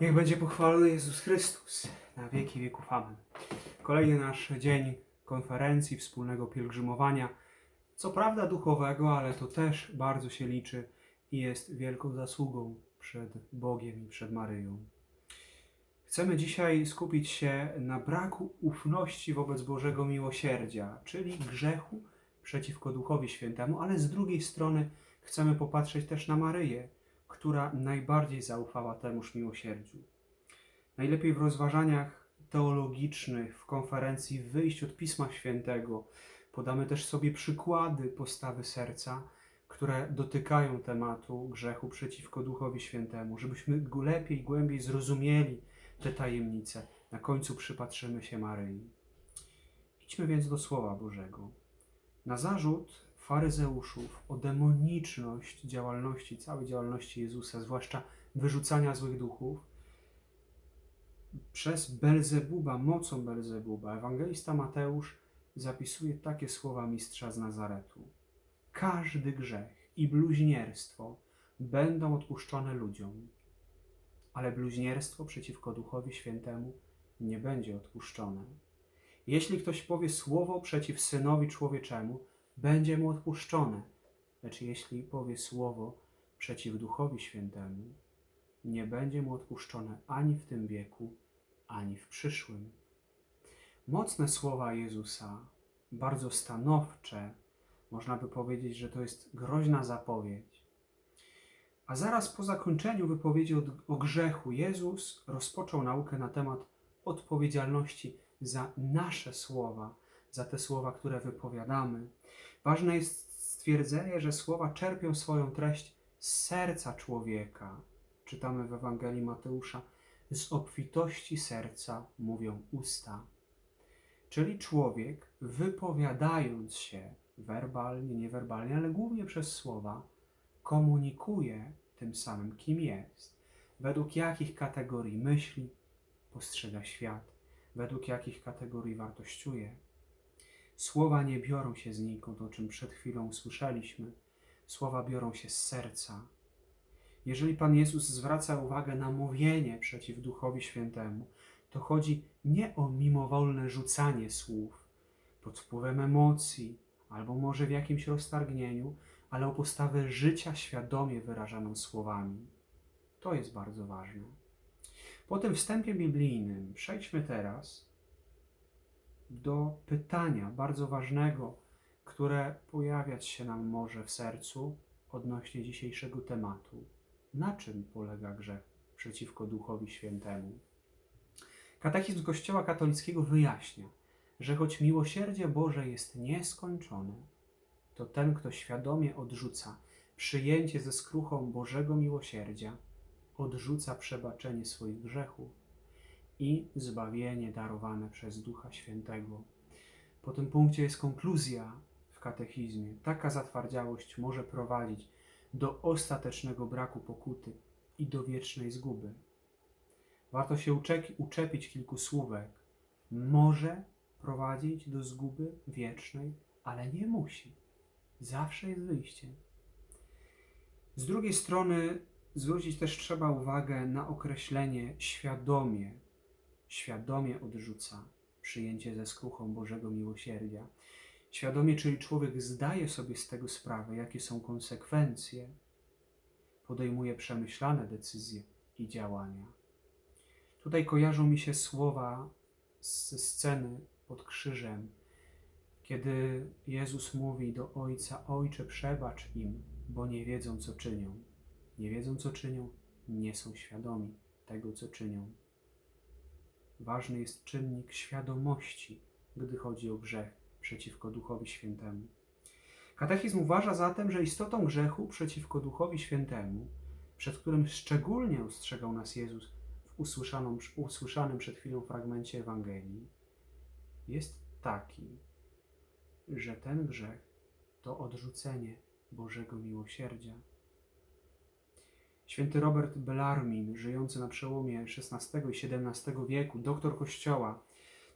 Niech będzie pochwalony Jezus Chrystus na wieki wieków. Amen. Kolejny nasz dzień konferencji, wspólnego pielgrzymowania. Co prawda duchowego, ale to też bardzo się liczy i jest wielką zasługą przed Bogiem i przed Maryją. Chcemy dzisiaj skupić się na braku ufności wobec Bożego miłosierdzia, czyli grzechu przeciwko Duchowi Świętemu, ale z drugiej strony chcemy popatrzeć też na Maryję, która najbardziej zaufała temuż miłosierdziu. Najlepiej w rozważaniach teologicznych, w konferencji wyjść od Pisma Świętego, podamy też sobie przykłady postawy serca, które dotykają tematu grzechu przeciwko Duchowi Świętemu, żebyśmy lepiej, głębiej zrozumieli te tajemnice. Na końcu przypatrzymy się Maryi. Idźmy więc do Słowa Bożego. Na zarzut faryzeuszów o demoniczność działalności, całej działalności Jezusa, zwłaszcza wyrzucania złych duchów, przez Belzebuba, mocą Belzebuba, ewangelista Mateusz zapisuje takie słowa mistrza z Nazaretu. Każdy grzech i bluźnierstwo będą odpuszczone ludziom, ale bluźnierstwo przeciwko Duchowi Świętemu nie będzie odpuszczone. Jeśli ktoś powie słowo przeciw Synowi Człowieczemu, będzie mu odpuszczone, lecz jeśli powie słowo przeciw Duchowi Świętemu, nie będzie mu odpuszczone ani w tym wieku, ani w przyszłym. Mocne słowa Jezusa, bardzo stanowcze, można by powiedzieć, że to jest groźna zapowiedź. A zaraz po zakończeniu wypowiedzi o, o grzechu, Jezus rozpoczął naukę na temat odpowiedzialności za nasze słowa, za te słowa, które wypowiadamy. Ważne jest stwierdzenie, że słowa czerpią swoją treść z serca człowieka. Czytamy w Ewangelii Mateusza: Z obfitości serca mówią usta. Czyli człowiek, wypowiadając się werbalnie, niewerbalnie, ale głównie przez słowa, komunikuje tym samym, kim jest, według jakich kategorii myśli postrzega świat, według jakich kategorii wartościuje. Słowa nie biorą się znikąd, o czym przed chwilą usłyszeliśmy. Słowa biorą się z serca. Jeżeli Pan Jezus zwraca uwagę na mówienie przeciw Duchowi Świętemu, to chodzi nie o mimowolne rzucanie słów pod wpływem emocji albo może w jakimś roztargnieniu, ale o postawę życia świadomie wyrażaną słowami. To jest bardzo ważne. Po tym wstępie biblijnym przejdźmy teraz do pytania bardzo ważnego, które pojawiać się nam może w sercu odnośnie dzisiejszego tematu. Na czym polega grzech przeciwko Duchowi Świętemu? Katechizm Kościoła katolickiego wyjaśnia, że choć miłosierdzie Boże jest nieskończone, to ten, kto świadomie odrzuca przyjęcie ze skruchą Bożego miłosierdzia, odrzuca przebaczenie swoich grzechów i zbawienie darowane przez Ducha Świętego. Po tym punkcie jest konkluzja w katechizmie. Taka zatwardziałość może prowadzić do ostatecznego braku pokuty i do wiecznej zguby. Warto się uczepić kilku słówek. Może prowadzić do zguby wiecznej, ale nie musi. Zawsze jest wyjściem. Z drugiej strony zwrócić też trzeba uwagę na określenie świadomie, świadomie odrzuca przyjęcie ze skruchą Bożego miłosierdzia. Świadomie, czyli człowiek zdaje sobie z tego sprawę, jakie są konsekwencje, podejmuje przemyślane decyzje i działania. Tutaj kojarzą mi się słowa ze sceny pod krzyżem, kiedy Jezus mówi do Ojca: Ojcze, przebacz im, bo nie wiedzą, co czynią. Nie wiedzą, co czynią, nie są świadomi tego, co czynią. Ważny jest czynnik świadomości, gdy chodzi o grzech przeciwko Duchowi Świętemu. Katechizm uważa zatem, że istotą grzechu przeciwko Duchowi Świętemu, przed którym szczególnie ostrzegał nas Jezus w usłyszanym, usłyszanym przed chwilą fragmencie Ewangelii, jest taki, że ten grzech to odrzucenie Bożego miłosierdzia. Święty Robert Bellarmin, żyjący na przełomie XVI i XVII wieku, doktor Kościoła,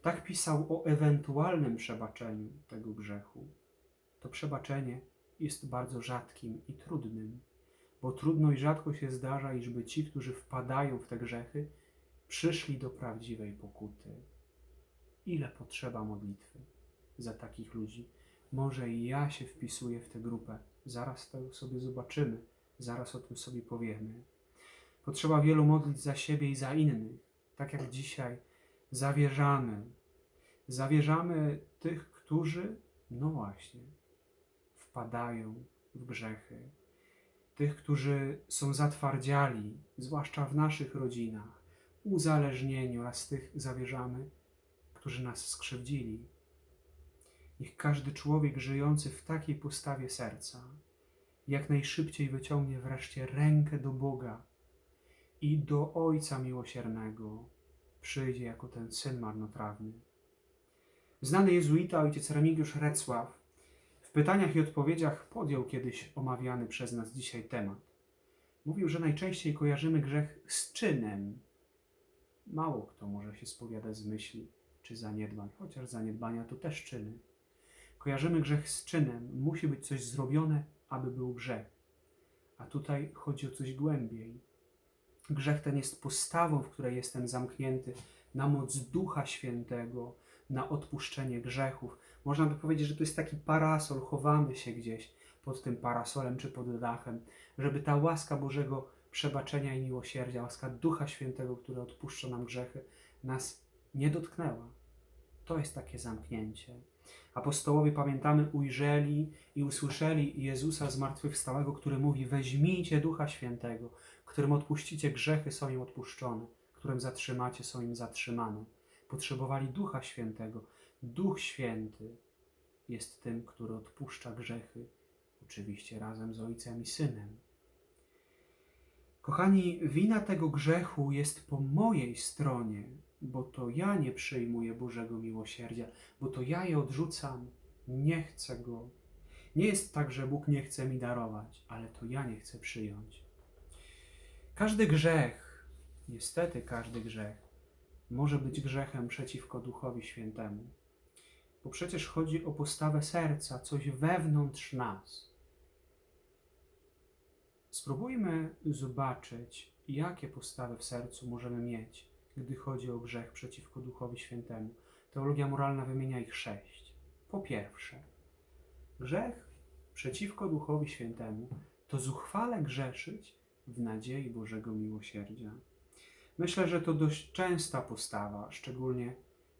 tak pisał o ewentualnym przebaczeniu tego grzechu. To przebaczenie jest bardzo rzadkim i trudnym, bo trudno i rzadko się zdarza, iżby ci, którzy wpadają w te grzechy, przyszli do prawdziwej pokuty. Ile potrzeba modlitwy za takich ludzi? Może i ja się wpisuję w tę grupę. Zaraz to sobie zobaczymy, zaraz o tym sobie powiemy. Potrzeba wielu modlić za siebie i za innych, tak jak dzisiaj zawierzamy. Zawierzamy tych, którzy, no właśnie, wpadają w grzechy. Tych, którzy są zatwardziali, zwłaszcza w naszych rodzinach, uzależnieni oraz tych zawierzamy, którzy nas skrzywdzili. Niech każdy człowiek żyjący w takiej postawie serca jak najszybciej wyciągnie wreszcie rękę do Boga i do Ojca Miłosiernego przyjdzie jako ten syn marnotrawny. Znany jezuita ojciec Remigiusz Recław w pytaniach i odpowiedziach podjął kiedyś omawiany przez nas dzisiaj temat. Mówił, że najczęściej kojarzymy grzech z czynem. Mało kto może się spowiadać z myśli czy zaniedbań, chociaż zaniedbania to też czyny. Kojarzymy grzech z czynem. Musi być coś zrobione, aby był grzech. A tutaj chodzi o coś głębiej. Grzech ten jest postawą, w której jestem zamknięty na moc Ducha Świętego, na odpuszczenie grzechów. Można by powiedzieć, że to jest taki parasol, chowamy się gdzieś pod tym parasolem czy pod dachem, żeby ta łaska Bożego przebaczenia i miłosierdzia, łaska Ducha Świętego, który odpuszcza nam grzechy, nas nie dotknęła. To jest takie zamknięcie. Apostołowie, pamiętamy, ujrzeli i usłyszeli Jezusa zmartwychwstałego, który mówi: Weźmijcie Ducha Świętego, którym odpuścicie grzechy, są im odpuszczone, którym zatrzymacie, są im zatrzymane. Potrzebowali Ducha Świętego. Duch Święty jest tym, który odpuszcza grzechy, oczywiście razem z Ojcem i Synem. Kochani, wina tego grzechu jest po mojej stronie, bo to ja nie przyjmuję Bożego miłosierdzia, bo to ja je odrzucam, nie chcę go. Nie jest tak, że Bóg nie chce mi darować, ale to ja nie chcę przyjąć. Każdy grzech, niestety każdy grzech, może być grzechem przeciwko Duchowi Świętemu. Bo przecież chodzi o postawę serca, coś wewnątrz nas. Spróbujmy zobaczyć, jakie postawy w sercu możemy mieć, gdy chodzi o grzech przeciwko Duchowi Świętemu. Teologia moralna wymienia ich sześć. Po pierwsze, grzech przeciwko Duchowi Świętemu to zuchwale grzeszyć w nadziei Bożego miłosierdzia. Myślę, że to dość częsta postawa, szczególnie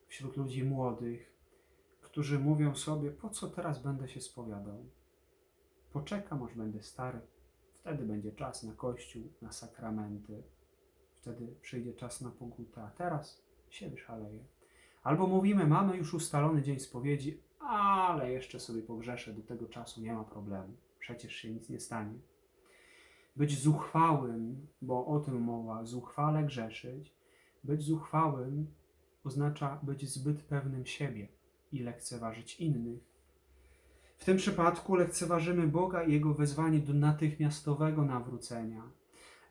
wśród ludzi młodych, którzy mówią sobie: Po co teraz będę się spowiadał? Poczekam, aż będę stary, wtedy będzie czas na kościół, na sakramenty, wtedy przyjdzie czas na pogutę, a teraz się wyszaleje. Albo mówimy: Mamy już ustalony dzień spowiedzi, ale jeszcze sobie pogrzeszę, do tego czasu nie ma problemu, przecież się nic nie stanie. Być zuchwałym, bo o tym mowa, zuchwale grzeszyć. Być zuchwałym oznacza być zbyt pewnym siebie i lekceważyć innych. W tym przypadku lekceważymy Boga i Jego wezwanie do natychmiastowego nawrócenia.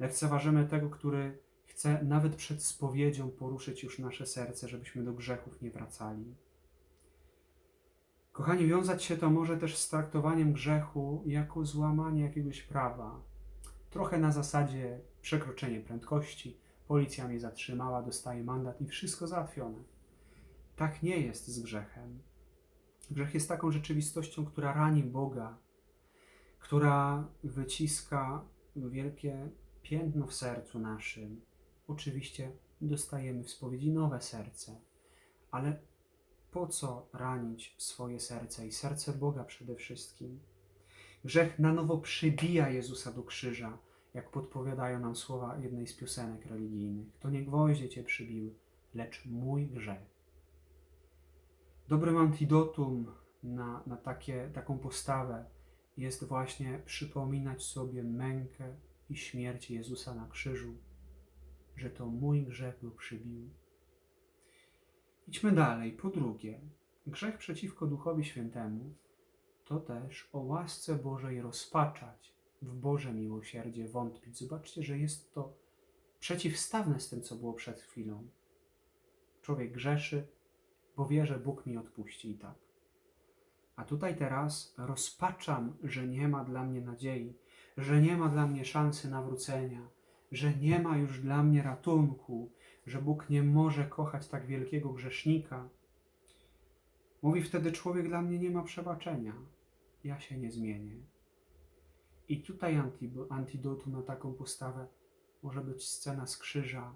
Lekceważymy tego, który chce nawet przed spowiedzią poruszyć już nasze serce, żebyśmy do grzechów nie wracali. Kochani, wiązać się to może też z traktowaniem grzechu jako złamanie jakiegoś prawa, Trochę na zasadzie przekroczenie prędkości, policja mnie zatrzymała, dostaję mandat i wszystko załatwione. Tak nie jest z grzechem. Grzech jest taką rzeczywistością, która rani Boga, która wyciska wielkie piętno w sercu naszym. Oczywiście dostajemy w spowiedzi nowe serce, ale po co ranić swoje serce i serce Boga przede wszystkim? Grzech na nowo przybija Jezusa do krzyża, jak podpowiadają nam słowa jednej z piosenek religijnych. To nie gwoździe cię przybiły, lecz mój grzech. Dobrym antidotum na, na takie, taką postawę jest właśnie przypominać sobie mękę i śmierć Jezusa na krzyżu, że to mój grzech go przybił. Idźmy dalej. Po drugie, grzech przeciwko Duchowi Świętemu to też o łasce Bożej rozpaczać, w Boże miłosierdzie wątpić. Zobaczcie, że jest to przeciwstawne z tym, co było przed chwilą. Człowiek grzeszy, bo wie, że Bóg mi odpuści i tak. A tutaj teraz rozpaczam, że nie ma dla mnie nadziei, że nie ma dla mnie szansy nawrócenia, że nie ma już dla mnie ratunku, że Bóg nie może kochać tak wielkiego grzesznika. Mówi wtedy człowiek dla mnie nie ma przebaczenia, ja się nie zmienię. I tutaj anti- antidotum na taką postawę może być scena z krzyża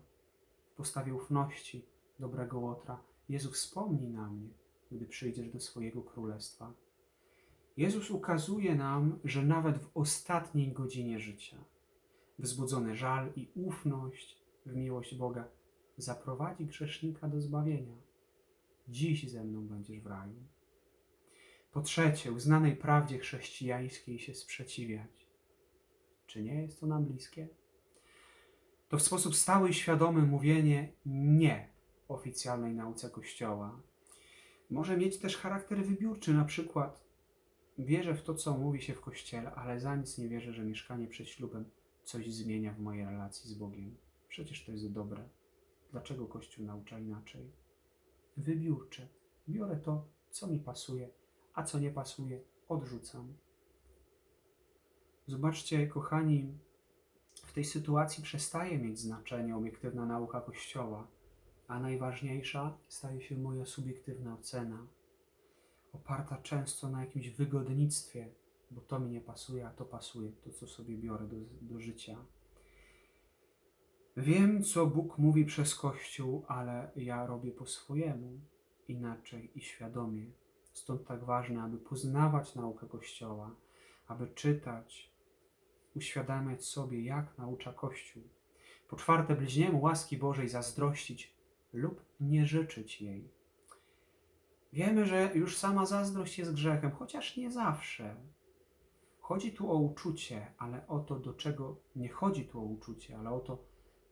w postawie ufności dobrego Łotra. Jezu, wspomnij na mnie, gdy przyjdziesz do swojego królestwa. Jezus ukazuje nam, że nawet w ostatniej godzinie życia wzbudzony żal i ufność w miłość Boga zaprowadzi grzesznika do zbawienia. Dziś ze mną będziesz w raju. Po trzecie, uznanej prawdzie chrześcijańskiej się sprzeciwiać. Czy nie jest to nam bliskie? To w sposób stały i świadomy mówienie nie oficjalnej nauce Kościoła. Może mieć też charakter wybiórczy, na przykład wierzę w to, co mówi się w Kościele, ale za nic nie wierzę, że mieszkanie przed ślubem coś zmienia w mojej relacji z Bogiem. Przecież to jest dobre. Dlaczego Kościół naucza inaczej? Wybiórcze. Biorę to, co mi pasuje, a co nie pasuje, odrzucam. Zobaczcie, kochani, w tej sytuacji przestaje mieć znaczenie obiektywna nauka Kościoła, a najważniejsza staje się moja subiektywna ocena, oparta często na jakimś wygodnictwie, bo to mi nie pasuje, a to pasuje, to co sobie biorę do, do życia. Wiem, co Bóg mówi przez Kościół, ale ja robię po swojemu, inaczej i świadomie. Stąd tak ważne, aby poznawać naukę Kościoła, aby czytać, uświadamiać sobie, jak naucza Kościół. Po czwarte, bliźniemu łaski Bożej zazdrościć lub nie życzyć jej. Wiemy, że już sama zazdrość jest grzechem, chociaż nie zawsze. Chodzi tu o uczucie, ale o to, do czego nie chodzi tu o uczucie, ale o to,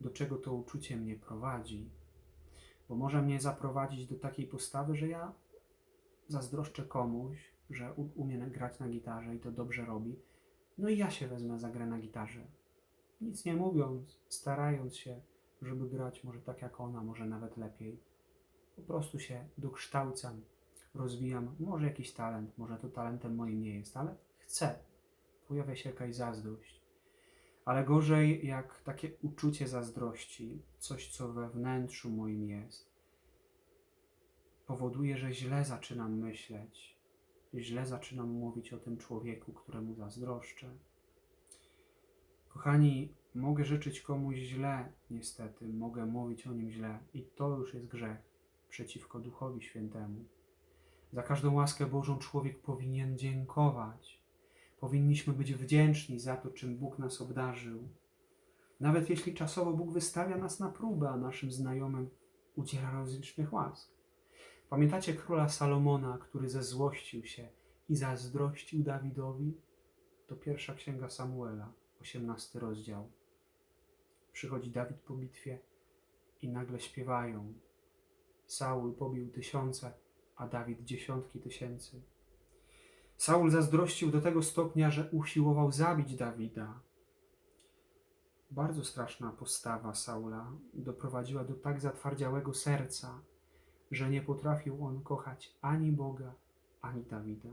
do czego to uczucie mnie prowadzi. Bo może mnie zaprowadzić do takiej postawy, że ja zazdroszczę komuś, że umie grać na gitarze i to dobrze robi, no i ja się wezmę za grę na gitarze. Nic nie mówiąc, starając się, żeby grać może tak jak ona, może nawet lepiej. Po prostu się dokształcam, rozwijam. Może jakiś talent, może to talentem moim nie jest, ale chcę. Pojawia się jakaś zazdrość. Ale gorzej, jak takie uczucie zazdrości, coś co we wnętrzu moim jest, powoduje, że źle zaczynam myśleć, źle zaczynam mówić o tym człowieku, któremu zazdroszczę. Kochani, mogę życzyć komuś źle, niestety, mogę mówić o nim źle, i to już jest grzech przeciwko Duchowi Świętemu. Za każdą łaskę Bożą człowiek powinien dziękować. Powinniśmy być wdzięczni za to, czym Bóg nas obdarzył. Nawet jeśli czasowo Bóg wystawia nas na próbę, a naszym znajomym udziela rozlicznych łask. Pamiętacie króla Salomona, który zezłościł się i zazdrościł Dawidowi? To pierwsza księga Samuela, 18 rozdział. Przychodzi Dawid po bitwie i nagle śpiewają. Saul pobił tysiące, a Dawid dziesiątki tysięcy. Saul zazdrościł do tego stopnia, że usiłował zabić Dawida. Bardzo straszna postawa Saula doprowadziła do tak zatwardziałego serca, że nie potrafił on kochać ani Boga, ani Dawida,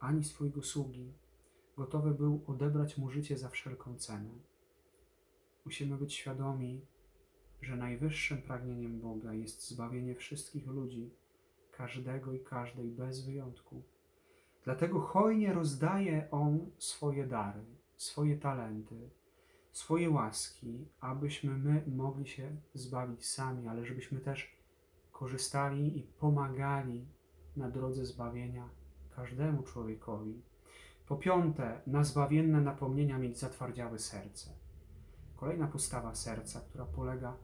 ani swojego sługi. Gotowy był odebrać mu życie za wszelką cenę. Musimy być świadomi, że najwyższym pragnieniem Boga jest zbawienie wszystkich ludzi, każdego i każdej bez wyjątku. Dlatego hojnie rozdaje On swoje dary, swoje talenty, swoje łaski, abyśmy my mogli się zbawić sami, ale żebyśmy też korzystali i pomagali na drodze zbawienia każdemu człowiekowi. Po piąte, na zbawienne napomnienia mieć zatwardziałe serce. Kolejna postawa serca, która polega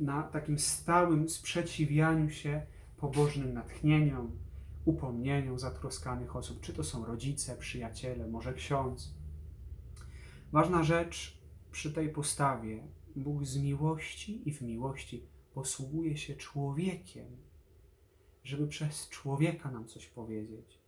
na takim stałym sprzeciwianiu się pobożnym natchnieniom, upomnieniom zatroskanych osób, czy to są rodzice, przyjaciele, może ksiądz. Ważna rzecz przy tej postawie, Bóg z miłości i w miłości posługuje się człowiekiem, żeby przez człowieka nam coś powiedzieć.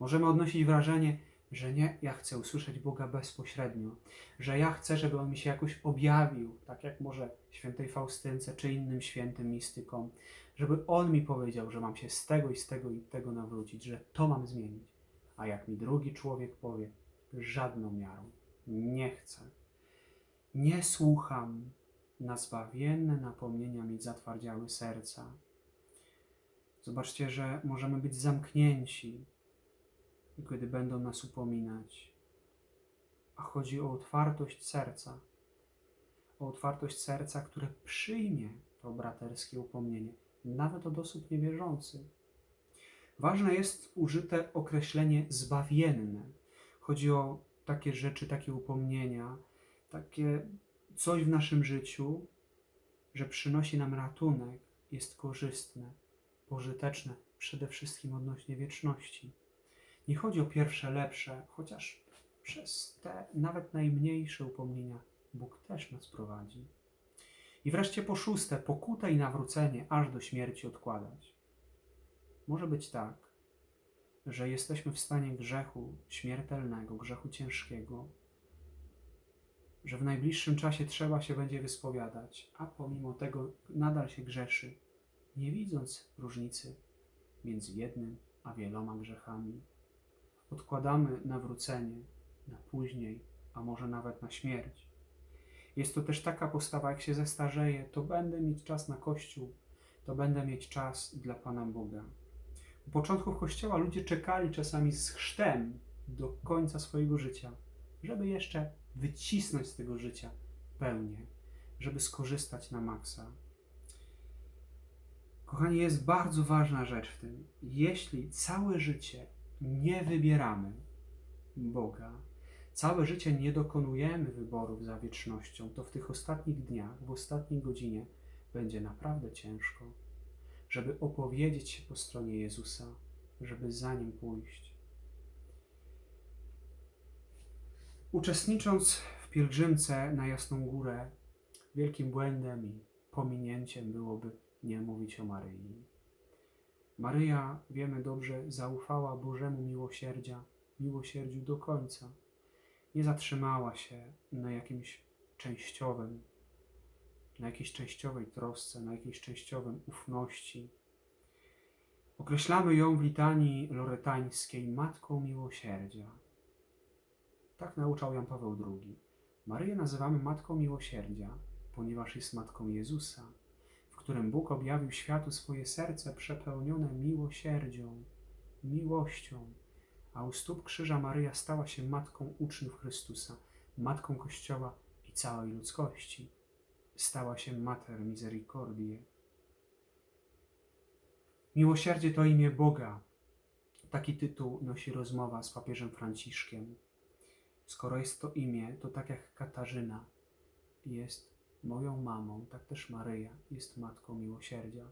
Możemy odnosić wrażenie, że nie, ja chcę usłyszeć Boga bezpośrednio, że ja chcę, żeby On mi się jakoś objawił, tak jak może świętej Faustynce czy innym świętym mistykom, żeby On mi powiedział, że mam się z tego i z tego i tego nawrócić, że to mam zmienić. A jak mi drugi człowiek powie, żadną miarą. Nie chcę. Nie słucham. Na zbawienne napomnienia mieć zatwardziały serca. Zobaczcie, że możemy być zamknięci, gdy będą nas upominać. A chodzi o otwartość serca. O otwartość serca, które przyjmie to braterskie upomnienie, nawet od osób niewierzących. Ważne jest użyte określenie zbawienne. Chodzi o takie rzeczy, takie upomnienia, takie coś w naszym życiu, że przynosi nam ratunek, jest korzystne, pożyteczne, przede wszystkim odnośnie wieczności. Nie chodzi o pierwsze, lepsze, chociaż przez te nawet najmniejsze upomnienia Bóg też nas prowadzi. I wreszcie po szóste, pokutę i nawrócenie aż do śmierci odkładać. Może być tak, że jesteśmy w stanie grzechu śmiertelnego, grzechu ciężkiego, że w najbliższym czasie trzeba się będzie wyspowiadać, a pomimo tego nadal się grzeszy, nie widząc różnicy między jednym a wieloma grzechami. Odkładamy nawrócenie na później, a może nawet na śmierć. Jest to też taka postawa, jak się zestarzeję, to będę mieć czas na Kościół, to będę mieć czas dla Pana Boga. U początków Kościoła ludzie czekali czasami z chrztem do końca swojego życia, żeby jeszcze wycisnąć z tego życia pełnię, żeby skorzystać na maksa. Kochani, jest bardzo ważna rzecz w tym. Jeśli całe życie nie wybieramy Boga, całe życie nie dokonujemy wyborów za wiecznością, to w tych ostatnich dniach, w ostatniej godzinie będzie naprawdę ciężko, żeby opowiedzieć się po stronie Jezusa, żeby za Nim pójść. Uczestnicząc w pielgrzymce na Jasną Górę, wielkim błędem i pominięciem byłoby nie mówić o Maryi. Maryja, wiemy dobrze, zaufała Bożemu miłosierdzia, miłosierdziu do końca. Nie zatrzymała się na jakimś częściowym, na jakiejś częściowej trosce, na jakiejś częściowym ufności. Określamy ją w litanii loretańskiej Matką Miłosierdzia. Tak nauczał Jan Paweł II. Maryję nazywamy Matką Miłosierdzia, ponieważ jest Matką Jezusa, w którym Bóg objawił światu swoje serce przepełnione miłosierdzią, miłością, a u stóp krzyża Maryja stała się Matką uczniów Chrystusa, Matką Kościoła i całej ludzkości. Stała się Mater Misericordiae. Miłosierdzie to imię Boga. Taki tytuł nosi rozmowa z papieżem Franciszkiem. Skoro jest to imię, to tak jak Katarzyna jest moją mamą, tak też Maryja jest matką miłosierdzia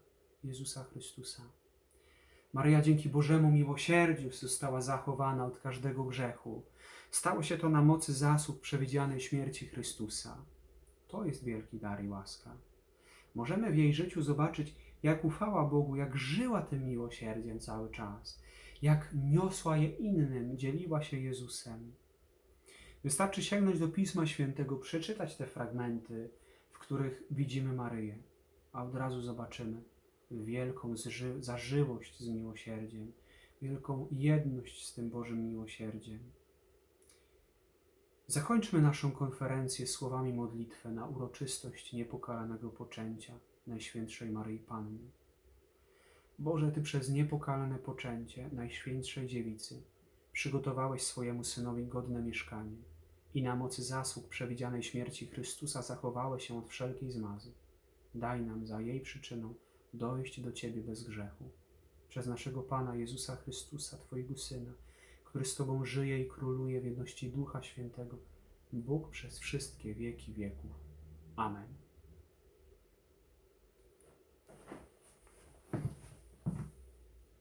Jezusa Chrystusa. Maryja dzięki Bożemu miłosierdziu została zachowana od każdego grzechu. Stało się to na mocy zasług przewidzianej śmierci Chrystusa. To jest wielki dar i łaska. Możemy w jej życiu zobaczyć, jak ufała Bogu, jak żyła tym miłosierdziem cały czas, jak niosła je innym, dzieliła się Jezusem. Wystarczy sięgnąć do Pisma Świętego, przeczytać te fragmenty, w których widzimy Maryję, a od razu zobaczymy wielką zażyłość z miłosierdziem, wielką jedność z tym Bożym miłosierdziem. Zakończmy naszą konferencję słowami modlitwy na uroczystość niepokalanego poczęcia Najświętszej Maryi Panny. Boże, Ty przez niepokalane poczęcie Najświętszej Dziewicy przygotowałeś swojemu Synowi godne mieszkanie i na mocy zasług przewidzianej śmierci Chrystusa zachowałeś się od wszelkiej zmazy. Daj nam za jej przyczyną dojść do Ciebie bez grzechu. Przez naszego Pana Jezusa Chrystusa, Twojego Syna, który z Tobą żyje i króluje w jedności Ducha Świętego, Bóg przez wszystkie wieki wieków. Amen.